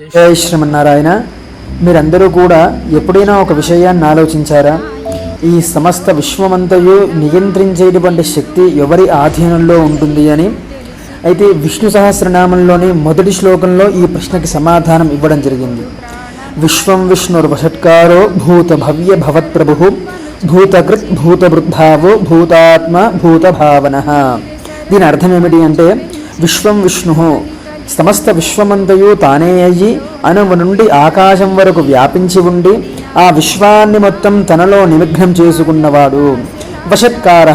జయ శ్రీమన్నారాయణ మీరందరూ కూడా ఎప్పుడైనా ఒక విషయాన్ని ఆలోచించారా? ఈ సమస్త విశ్వమంతయు నియంత్రించేటువంటి శక్తి ఎవరి ఆధీనంలో ఉంటుంది అని? అయితే విష్ణు సహస్రనామంలోని మొదటి శ్లోకంలో ఈ ప్రశ్నకి సమాధానం ఇవ్వడం జరిగింది. విశ్వం విష్ణుర్వషట్కారో భూత భవ్య భవత్ప్రభు భూతకృత్ భూతవృద్ధావో భూతాత్మ భూతభావన. దీని అర్థం ఏమిటి అంటే విశ్వం విష్ణు సమస్త విశ్వమంతయు తానే అయ్యి అణువు నుండి ఆకాశం వరకు వ్యాపించి ఉండి ఆ విశ్వాన్ని మొత్తం తనలో నిమగ్నం చేసుకున్నవాడు. వషత్కార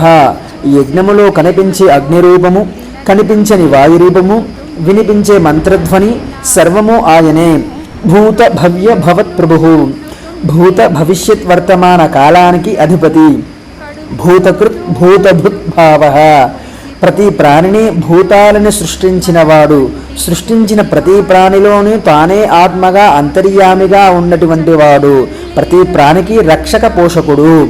యజ్ఞములో కనిపించే అగ్నిరూపము కనిపించని వాయురూపము వినిపించే మంత్రధ్వని సర్వము ఆయనే. భూత భవ్య భవత్ ప్రభు భూత భవిష్యత్ వర్తమాన కాలానికి అధిపతి. భూతకృత్ భూతభృత్ భావ. ప్రతి ప్రాణిని భూతాలను సృష్టించినవాడు సృష్టించిన ప్రతి ప్రాణిలోనూ తానే ఆత్మగా అంతర్యామిగా ఉన్నటువంటి వాడు. ప్రతి ప్రాణికి రక్షక పోషకుడు.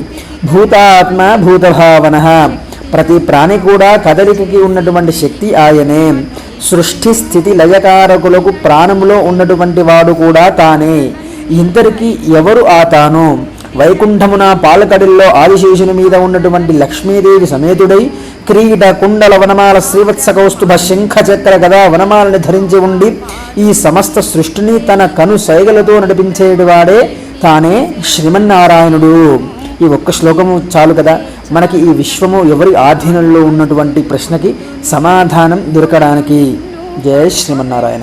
భూతాత్మ భూతభావన. ప్రతి ప్రాణి కూడా కదలికకి ఉన్నటువంటి శక్తి ఆయనే. సృష్టి స్థితి లయకారకులకు ప్రాణములో ఉన్నటువంటి వాడు కూడా తానే. ఇంతరికి ఎవరు ఆ తాను? వైకుంఠమున పాలకడిల్లో ఆదిశేషుని మీద ఉన్నటువంటి లక్ష్మీదేవి సమేతుడై క్రీడ కుండల వనమాల శ్రీవత్స కౌస్తుభ శంఖ చక్ర గదా వనమాలని ధరించి ఉండి ఈ సమస్త సృష్టిని తన కను సైగలతో నడిపించేవాడే తానే శ్రీమన్నారాయణుడు. ఈ ఒక్క శ్లోకము చాలు కదా? మనకి ఈ విశ్వము ఎవరి ఆధీనంలో ఉన్నటువంటి ప్రశ్నకి సమాధానం దొరకడానికి. జయ శ్రీమన్నారాయణ.